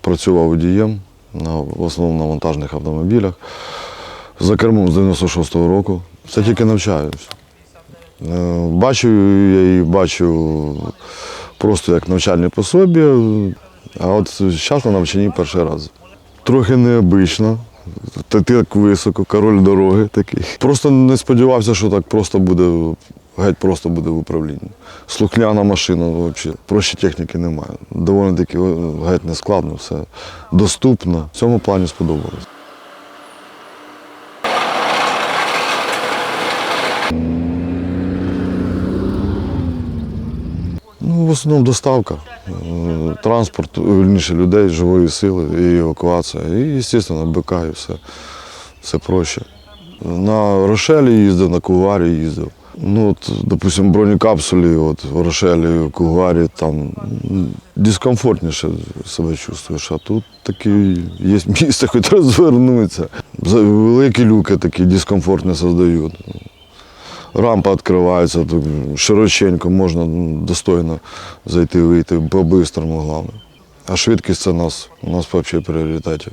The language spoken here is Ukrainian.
працював водієм в основному на вантажних автомобілях. За кермом з 96-го року. Це тільки навчаюсь. Е, Бачу я її бачу просто як навчальне пособі, а от зараз на навчанні перший раз. Трохи необично. Так високо, король дороги такий. Просто не сподівався, що так просто буде, геть просто буде в управлінні. Слухняна машина взагалі. Проще техніки немає. Доволі таки геть не складно, все доступно. В цьому плані сподобалось. Ну, в основному доставка, е, транспорт, вірніше людей, живої сили і евакуація. І, звісно, БК і все, все проще. На Рошелі їздив, на Кугарі їздив. Ну, от, допустим, бронекапсулі, от Рошелі, Кугарі, там дискомфортніше себе чувствуєш, а тут такі є місце, хоч розвернутися. Великі люки такі дискомфортні создають. Рампа відкривається, широченько, можна достойно зайти, вийти, по-бистрому головне. А швидкість це у нас, у нас взагалі в пріоритеті.